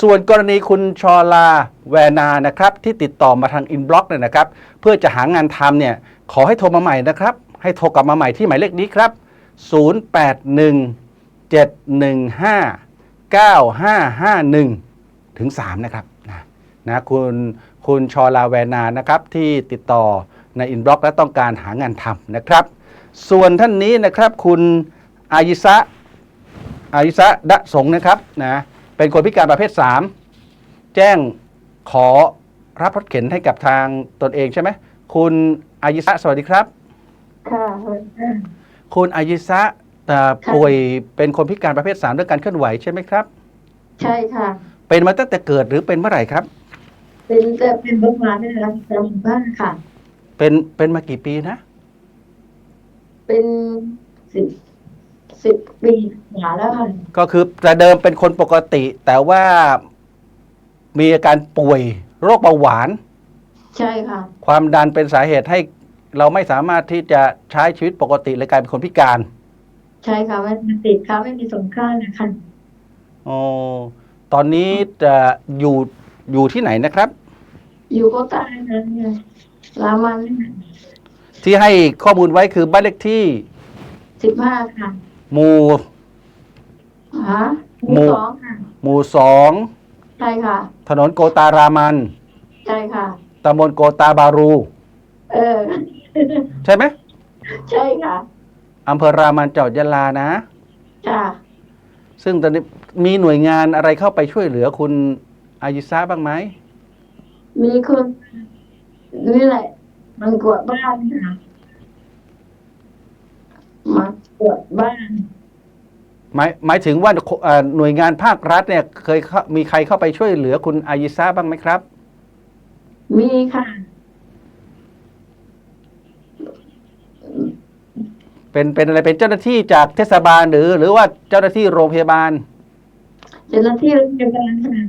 ส่วนกรณีคุณชอลาแวนานะครับที่ติดต่อมาทางอินบล็อกเนี่ยนะครับ เพื่อจะหางานทำเนี่ยขอให้โทรมาใหม่นะครับ ให้โทรกลับมาใหม่ที่หมายเลขนี้ครับ 081-715-9551 ถึง 3 นะครับนะนะคุณคุณชอลาแวนานะครับที่ติดต่อในอินบล็อกและต้องการหางานทำนะครับ ส่วนท่านนี้นะครับคุณอายิสะอายิสะดะสงนะครับนะ เป็นคนพิการประเภท 3 แจ้งขอรับรถเข็นให้กับทางตนเองใช่ไหมคุณอายิสะสวัสดีครับ ค่ะคุณอายิสะเอ่อป่วยเป็นคนพิการประเภท 3 ด้วยการเคลื่อนไหวใช่ไหมครับ ใช่ค่ะ เป็นมาตั้งแต่เกิดหรือเป็นเมื่อไหร่ครับ เป็นแต่เป็นประมาณนี้นะคะจำบ้านค่ะ เป็นเป็นมากี่ปีนะ เป็นสิบ สิบปีหนาแล้วค่ะก็คือแต่เดิมเป็นคนปกติ แต่ว่ามีอาการป่วยโรคเบาหวาน ใช่ค่ะ ความดันเป็นสาเหตุให้เราไม่สามารถที่จะใช้ชีวิตปกติเลยกลายเป็นคนพิการ ใช่ค่ะไม่มีติดค่ะไม่มีสงครามนะคะอ๋อตอนนี้จะอยู่อยู่ที่ไหนนะครับ อยู่ก็ใต้นะเนี่ยรามันที่ให้ข้อมูลไว้คือบ้านเลขที่สิบห้าค่ะ หมู่ฮะหมู่สองค่ะหมู่สองใช่ค่ะ ถนนโกตารามันใช่ค่ะ ตำบลโกตาบารู เออ ใช่ไหมใช่ค่ะอำเภอรามันจังหวัดยะลานะ จ้าซึ่งตอนนี้มีหน่วยงานอะไรเข้าไปช่วยเหลือคุณอายิซาบ้างไหมมีคนนี่แหละมันกวาดบ้านค่ะ มากวาดบ้านหมายหมายถึงว่าเอ่อหน่วยงานภาครัฐเนี่ยเคยเข้ามีใครเข้าไปช่วยเหลือคุณอายิซาบ้างไหมครับ มีค่ะ เป็นเป็นอะไรเป็นเจ้าหน้าที่จากเทศบาลหรือ หรือว่าเจ้าหน้าที่โรงพยาบาลเจ้าหน้าที่โรงพยาบาลค่ะ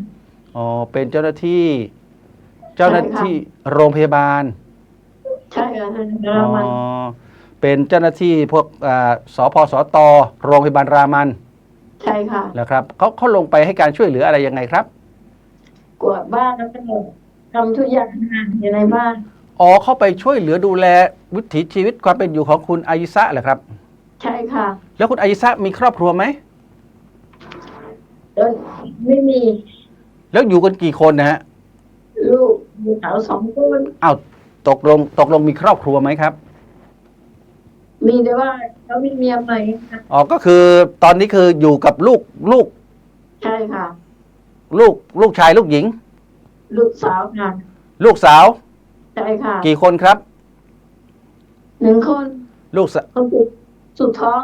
อ๋อเป็นเจ้าหน้าที่ เจ้าหน้าที่โรงพยาบาลใช่ค่ะท่านอ๋รามันอ เป็นเจ้าหน้าที่พวกอ่าสพสต โรงพยาบาลรามันใช่ค่ะนะครับเขาเขาลงไปให้การช่วยเหลืออะไรยังไงครับ กวาดบ้านแล้วก็ทำทุกอย่างค่ะอยู่ในบ้านอ๋อเข้าไปช่วยเหลือดูแลวิถีชีวิตความเป็นอยู่ของคุณอายิซะเหรอครับ ใช่ค่ะ แล้วคุณอายิซะมีครอบครัวไหมแล้วไม่มี แล้วอยู่กันกี่คนนะฮะลูกมีสาวสองคนอ้าวตกลงตกลงมีครอบครัวไหมครับ มีแต่ว่าเขามีเมียใหม่ค่ะอ๋อก็คือตอนนี้คืออยู่กับลูกลูกใช่ค่ะ ลูกลูกชายลูกหญิง ลูกสาวค่ะลูกสาว ใช่ค่ะกี่คนครับ หนึ่งคนลูกสาคนสุดสุดท้อง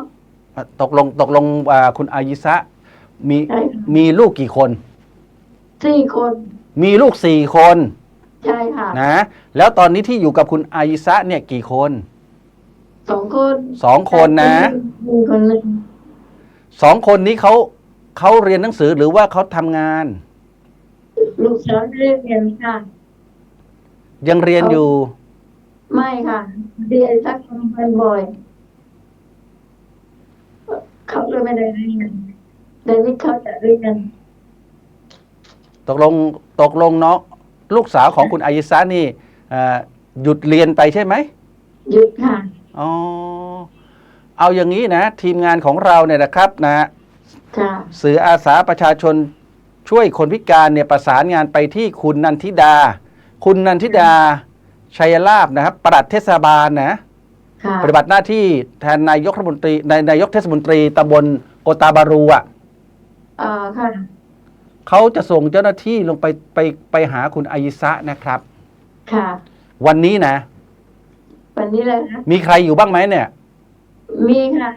ตกลงตกลงอ่าคุณอายิซะมีใช่ค่ะมีลูกกี่คน สี่คนมีมีลูกสี่คนใช่ค่ะนะ แล้วตอนนี้ที่อยู่กับคุณอายิซะเนี่ยกี่คน สองคนสองคนนะมีคนหนึ่งสองคนนี้เขาเขาเรียนหนังสือหรือว่าเขาทำงาน ลูกสาวเรียนเรียนค่ะ ยังเรียนอยู่ ไม่ค่ะ เรียนสักคนเป็นบ่อยเขาเลยไม่ได้เรียนเดี๋ยวนี้เขาจะเรียนตกลงตกลงเนาะลูกสาวของคุณอายิซะนี่เอ่อหยุดเรียนไปใช่ไหมหยุดค่ะ อ๋อ เอาอย่างนี้นะ ทีมงานของเราเนี่ยนะครับนะค่ะสื่ออาสาประชาชนช่วยคนพิการเนี่ยประสานงานไปที่คุณนันทิดา คุณนันทิดาชัยลาบนะครับปลัดเทศบาลนะค่ะปฏิบัติหน้าที่แทนนายกรัฐมนตรีในนายกเทศมนตรีตำบลโกตาบารูอะเอ่อค่ะเขาจะส่งเจ้าหน้าที่ลงไปไปไปหาคุณอายิสะนะครับ ค่ะ วันนี้นะ วันนี้เลยนะมีใครอยู่บ้างไหมเนี่ย มีค่ะ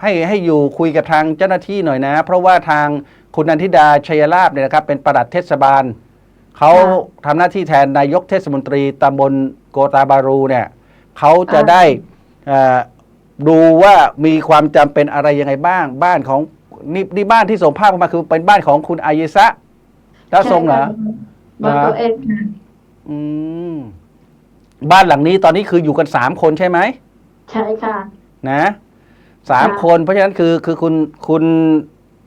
ให้ให้อยู่คุยกับทางเจ้าหน้าที่หน่อยนะ เพราะว่าทางคุณนันทิดาชัยลาบเนี่ยนะครับ เป็นปลัดเทศบาล เขาทำหน้าที่แทนนายกเทศมนตรีตำบลโกตาบารูเนี่ยเขาจะได้เอ่อดูว่ามีความจำเป็นอะไรยังไงบ้าง บ้านของนี่นี่บ้านที่ส่งภาพมาคือเป็นบ้านของคุณอายิสะแล้วทรงเหรอบ้านตัวเองค่ะ อืม บ้านหลังนี้ตอนนี้คืออยู่กันสามคนใช่ไหมใช่ค่ะ นะสามค่ะคนเพราะฉะนั้นคือคือคุณคุณ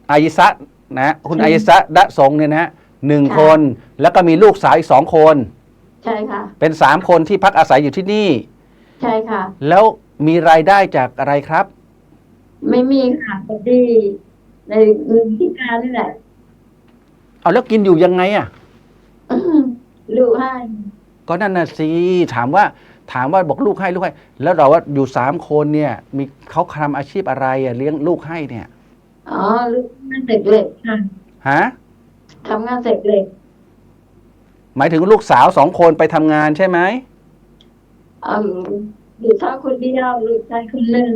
อายิสะนะ คุณใช่อายิสะดะสงเนี่ยนะฮะหนึ่งค่ะคนแล้วก็มีลูกสาวอีกสองคน ใช่ค่ะ เป็นสามคนที่พักอาศัยอยู่ที่นี่ ใช่ค่ะ แล้วมีรายได้จากอะไรครับ ไม่มีค่ะพอดีในเงินที่การนี่แหละ เอาแล้วกินอยู่ยังไงอะอื้อหือลูกให้ ก็นั่นน่ะสิถามว่าถามว่าบอกลูกให้ลูกให้ แล้วเราว่าอยู่สามคนเนี่ยมีเขาทำอาชีพอะไรอะเลี้ยงลูกให้เนี่ยอ๋อลูกงานเสร็จเหล็กค่ะฮะทำงานเสร็จเหล็ก หมายถึงลูกสาวสองคนไปทำงานใช่ไหมเออลูกชายคนเดียวลูกชายคนหนึ่ง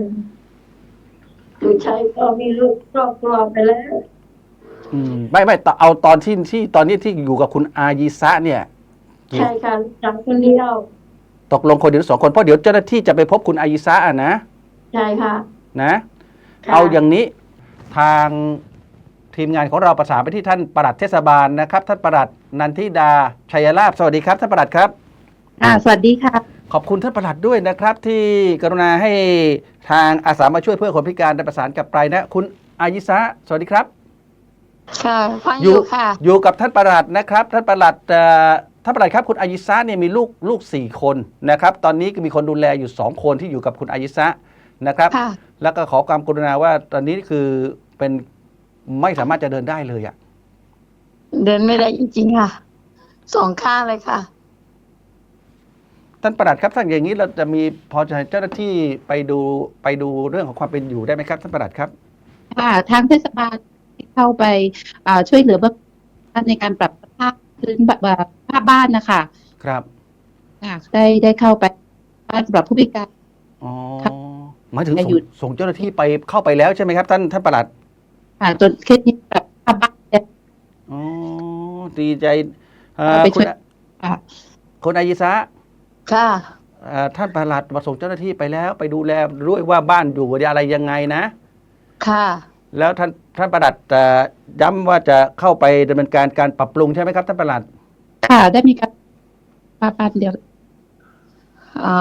ลูกชายก็มีลูกครอบครัวไปแล้ว อืมไม่ไม่ต่อเอาตอนที่ที่ตอนนี้ที่อยู่กับคุณอายิสะเนี่ย ใช่ค่ะลูกชายคนเดียวตกลงคนเดียวหรือสองคนเพราะเดี๋ยวเจ้าหน้าที่จะไปพบคุณอายิสะอะนะ ใช่ค่ะ นะ ค่ะ เอาอย่างนี้ทางทีมงานของเราประสานไปที่ท่านปลัดเทศบาลนะครับ ท่านปลัดนันทิดาชัยลาภสวัสดีครับท่านปลัดครับ อ่า สวัสดีค่ะ ขอบคุณท่านปลัดด้วยนะครับ ที่กรุณาให้ทางอาสามาช่วยเพื่อคนพิการได้ประสานกับไปนะ คุณอายิสะสวัสดีครับ ค่ะฟังอยู่ค่ะ อยู่กับท่านปลัดนะครับ ท่านปลัดเอ่อ ท่านปลัดครับคุณอายิสะเนี่ยมีลูกลูกสี่คนนะครับ ตอนนี้ก็มีคนดูแลอยู่สองคนที่อยู่กับคุณอายิสะนะครับค่ะแล้วก็ขอความกรุณาว่าตอนนี้คือเป็นไม่สามารถจะเดินได้เลยอะเดินไม่ได้จริงๆค่ะสองข้างเลยค่ะ ท่านประหลัดครับถ้าอย่างนี้เราจะมีพอจะให้เจ้าหน้าที่ไปดูไปดูเรื่องของความเป็นอยู่ได้ไหมครับท่านประหลัดครับค่ะทางเทศบาลเข้าไปอ่าช่วยเหลือเบื้องต้นในการปรับสภาพ พื้นแบบว่าภาพบ้านนะคะครับ อ่าได้ได้เข้าไปบ้านสำหรับผู้พิการ อ๋อครับหมายถึงจะส่งหยุด ส่งเจ้าหน้าที่ไปเข้าไปแล้วใช่ไหมครับท่านท่านประหลัด อ่าจนเคสนี้ปรับภาพบ้านได้อ๋อ ดีใจเอ่อเอาไปคุณช่วยอ่าคุณอายิสะค่ะ เอ่อท่านประหลัดมาส่งเจ้าหน้าที่ไปแล้ว ไปดูแลด้วยว่าบ้านอยู่อะไรยังไงนะ ค่ะ แล้วท่านท่านประหลัดจะย้ำว่าจะเข้าไปดำเนินการการปรับปรุงใช่ไหมครับท่านประหลัด ค่ะ ได้มีการภาพบ้านเดียวอ๋อ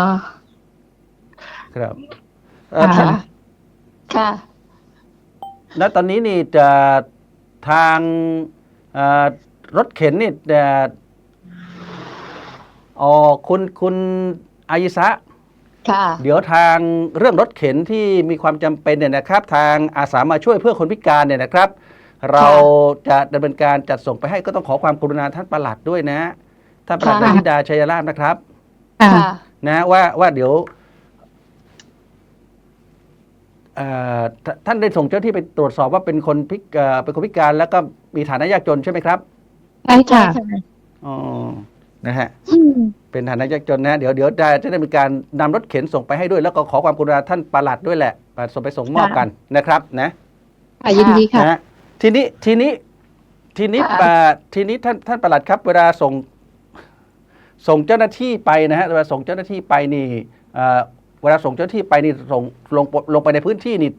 ครับเอ่อค่ะท่าน ค่ะแล้วตอนนี้นี่จะทางเอ่อรถเข็นนี่จะอ๋อคุณคุณอายิสะ ค่ะเดี๋ยวทางเรื่องรถเข็นที่มีความจำเป็นเนี่ยนะครับ ทางอาสามาช่วยเพื่อคนพิการเนี่ยนะครับ เราจะดำเนินการจัดส่งไปให้ก็ต้องขอความกรุณาท่านประหลัดด้วยนะท่านประหลัดค่ะนธิดาชัยราชนะครับค่ะค่ะ นะว่าว่าเดี๋ยวเอ่อท่าท่านได้ส่งเจ้าที่ไปตรวจสอบว่าเป็นคนพิกเอ่อเป็นคนพิการแล้วก็มีฐานะยากจนใช่ไหมครับใช่ค่ะ อ๋อ นะฮะอืมเป็นฐานะยากจนนะเดี๋ยวเดี๋ยวจะจะได้มีการนำรถเข็นส่งไปให้ด้วย แล้วก็ขอความกรุณาท่านปลัดด้วยแหละอ่าส่งไปส่งมอบกันนะครับ นะค่ะยินดีค่ะนะฮะทีนี้ทีนี้ทีนี้ค่ะอ่าทีนี้ท่านท่านปลัดครับ เวลาส่ง ส่งเจ้าหน้าที่ไปนะฮะเวลาส่งเจ้าหน้าที่ไปนี่เอ่อเวลาส่งเจ้าหน้าที่ไปนี่ส่งลงลงไปในพื้นที่นี่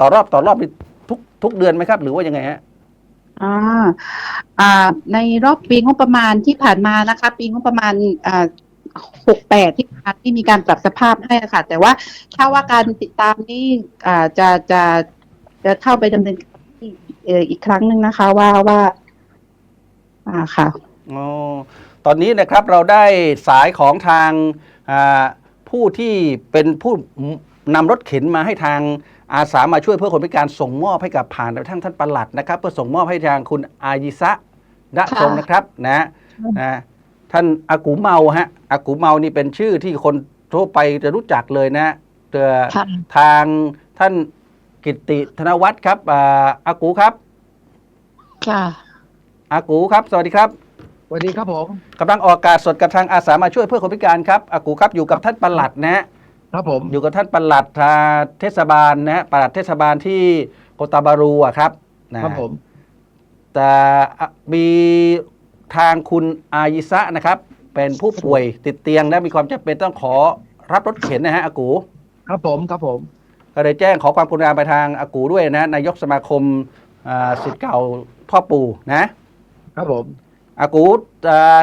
ต่อรอบต่อรอบนี่ทุกทุกเดือนไหมครับ หรือว่ายังไงฮะ อ่าอ่า ในรอบปีงบประมาณที่ผ่านมานะคะ ปีงบประมาณอ่าหกแปดที่ผ่านที่มีการปรับสภาพให้นะคะแต่ว่าถ้าว่าการติดตามนี่อ่าจะจะจะเข้าไปดำเนินการอีกครั้งหนึ่งนะคะ ว่าว่า อ่าค่ะอ๋อตอนนี้นะครับเราได้สายของทางอ่าผู้ที่เป็นผู้นำรถเข็นมาให้ทาง อาสามาช่วยเพื่อคนพิการส่งมอบให้กับผ่านไปทางท่านปลัดนะครับ เพื่อส่งมอบให้ทางคุณอายิสะดะค่ะทรงนะครับนะนะท่านอากูเมาฮะอากูเมานี่เป็นชื่อที่คนทั่วไปจะรู้จักเลยนะเจอค่ะทางท่านกิตติธนวัฒน์ครับอ่าอากูครับค่ะอากูครับ สวัสดีครับสวัสดีครับผมกำลังออกอากาศสดกับทางอาสามาช่วยเพื่อคนพิการครับอากูครับอยู่กับท่านปลัดนะฮะ ครับผมอยู่กับท่านปลัดทางเทศบาลนะฮะปลัดเทศบาลที่โกตาบารูอะครับนะครับผม แต่อะมีทางคุณอายิสะนะครับ เป็นผู้ป่วยติดเตียงและมีความจำเป็นต้องขอรับรถเข็นนะฮะอากูครับผมครับผมก็เลยแจ้งขอความกรุณาไปทางอากูด้วยนะนายกสมาคมอ่าสิทธิ์เก่าพ่อปู่นะ ครับผมอากูอ่า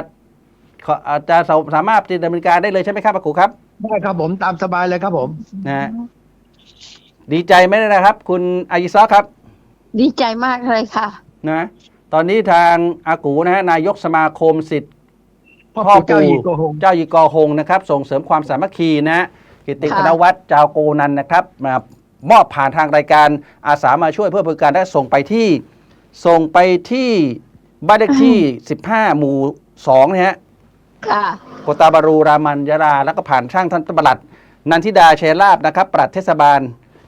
ขออาจจะสามารถที่ดำเนินการได้เลยใช่ไหมครับอากูครับ ได้ครับผมตามสบายเลยครับผม นะฮะดีใจไหมนะครับ คุณอายิซอครับ ดีใจมากเลยค่ะ นะ ตอนนี้ทางอากูนะฮะนายกสมาคมสิทธิ์พ่อพ่อปู่เจ้าปู่หญิงโกหงเจ้ายีกอฮงนะครับส่งเสริมความสามัคคีนะฮะกิติค่ะ ธนวัฒน์เจ้าโกนันนะครับมามอบผ่านทางรายการอาสามาช่วยเพื่อบริการได้ส่งไปที่ ส่งไปที่บ้านเลขที่ 15 หมู่2นะฮะ ค่ะโกตาบารูรามันยาลาแล้วก็ผ่านช่างท่านปลัด นันทิดาเชยลาบนะครับปลัดเทศบาล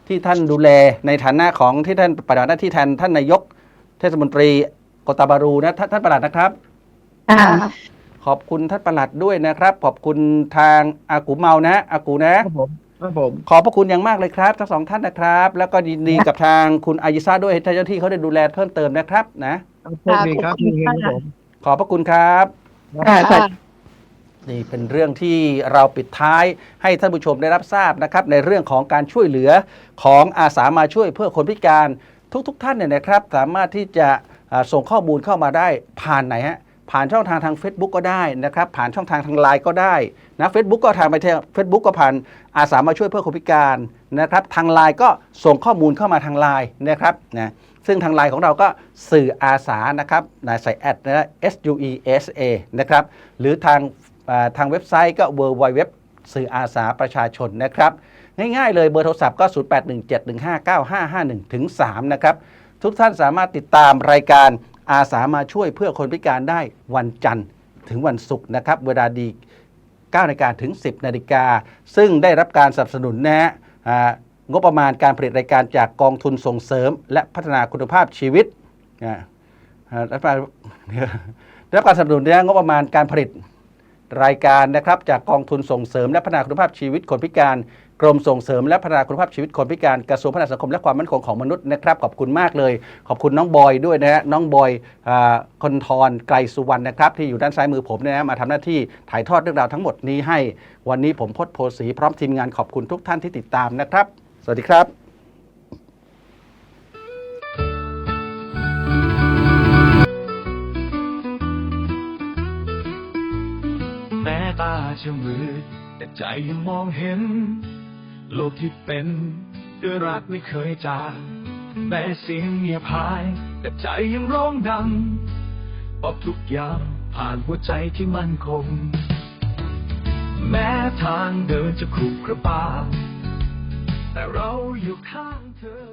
ที่ท่านดูแลในฐานะของที่ท่านปฏิบัติหน้าที่แทนท่านนายก เทศมนตรีโกตาบารูนะท่านท่านปลัดนะครับค่ะขอบคุณท่านปลัดด้วยนะครับ ขอบคุณทางอากูเมานะอากูนะ ครับผมครับผมขอบพระคุณอย่างมากเลยครับทั้งสองท่านนะครับ แล้วก็ยินดีกับทางคุณอายิซาด้วยให้เจ้าหน้าที่เขาได้ดูแลเพิ่มเติมนะครับนะ โชคดีครับเฮงๆครับผม ขอบพระคุณครับ ค่ะสวัสดี นี่เป็นเรื่องที่เราปิดท้ายให้ท่านผู้ชมได้รับทราบนะครับในเรื่องของการช่วยเหลือของอาสามาช่วยเพื่อคนพิการทุกๆทท่านเนี่ยนะครับ สามารถที่จะส่งข้อมูลเข้ามาได้ผ่านไหนฮะผ่านช่องทางทาง Facebook ก็ได้นะครับ ผ่านช่องทางทางไลน์ก็ได้นะเฟซบุ๊กก็ทางไปเฟซบุ๊กก็ผ่านอาสามาช่วยเพื่อคนพิการนะครับทางไลน์ก็ส่งข้อมูลเข้ามาทางไลน์นะครับนะซึ่งทางไลน์ของเราก็สื่ออาสานะครับนะใส่แอดนะ S U E S A นะครับหรือทาง ทางเว็บไซต์ก็ w w w สื่ออาสาประชาชนนะครับ ง่ายๆเลยเบอร์โทรศัพท์ก็ 0817159551ถึง3นะครับ ทุกท่านสามารถติดตามรายการอาสามาช่วยเพื่อคนพิการได้วันจันทร์ถึงวันศุกร์นะครับ เวลาดี9นาฬิกาถึง 10นาฬิกาซึ่งได้รับการสนับสนุนนะฮะงบประมาณการผลิตรายการจากกองทุนส่งเสริม และพัฒนาคุณภาพชีวิตได้รับการได้รับการสนับสนุนนะงบประมาณการผลิต รายการนะครับจากกองทุนส่งเสริมและพัฒนาคุณภาพชีวิตคนพิการ กรมส่งเสริมและพัฒนาคุณภาพชีวิตคนพิการกระทรวงพัฒนาสังคมและความมั่นคงของมนุษย์นะครับขอบคุณมากเลย ขอบคุณน้องบอยด้วยนะฮะน้องบอยอคนทรไกลสุวรรณนะครับที่อยู่ด้านซ้ายมือผมเนยนะมาทำหน้าที่ถ่ายทอดเรื่องราวทั้งหมดนี้ให้ วันนี้ผมพศโพสีพร้อมทีมงานขอบคุณทุกท่านที่ติดตามนะครับ สวัสดีครับ ตาจะมืดแต่ใจยังมองเห็น โลกที่เป็นด้วยรักไม่เคยจางแม้เสียงเงียบหาย แต่ใจยังร้องดังบอกทุกอย่างผ่านหัวใจที่มั่นคง แม้ทางเดินจะขรุขระบาแต่เราอยู่ข้างเธอ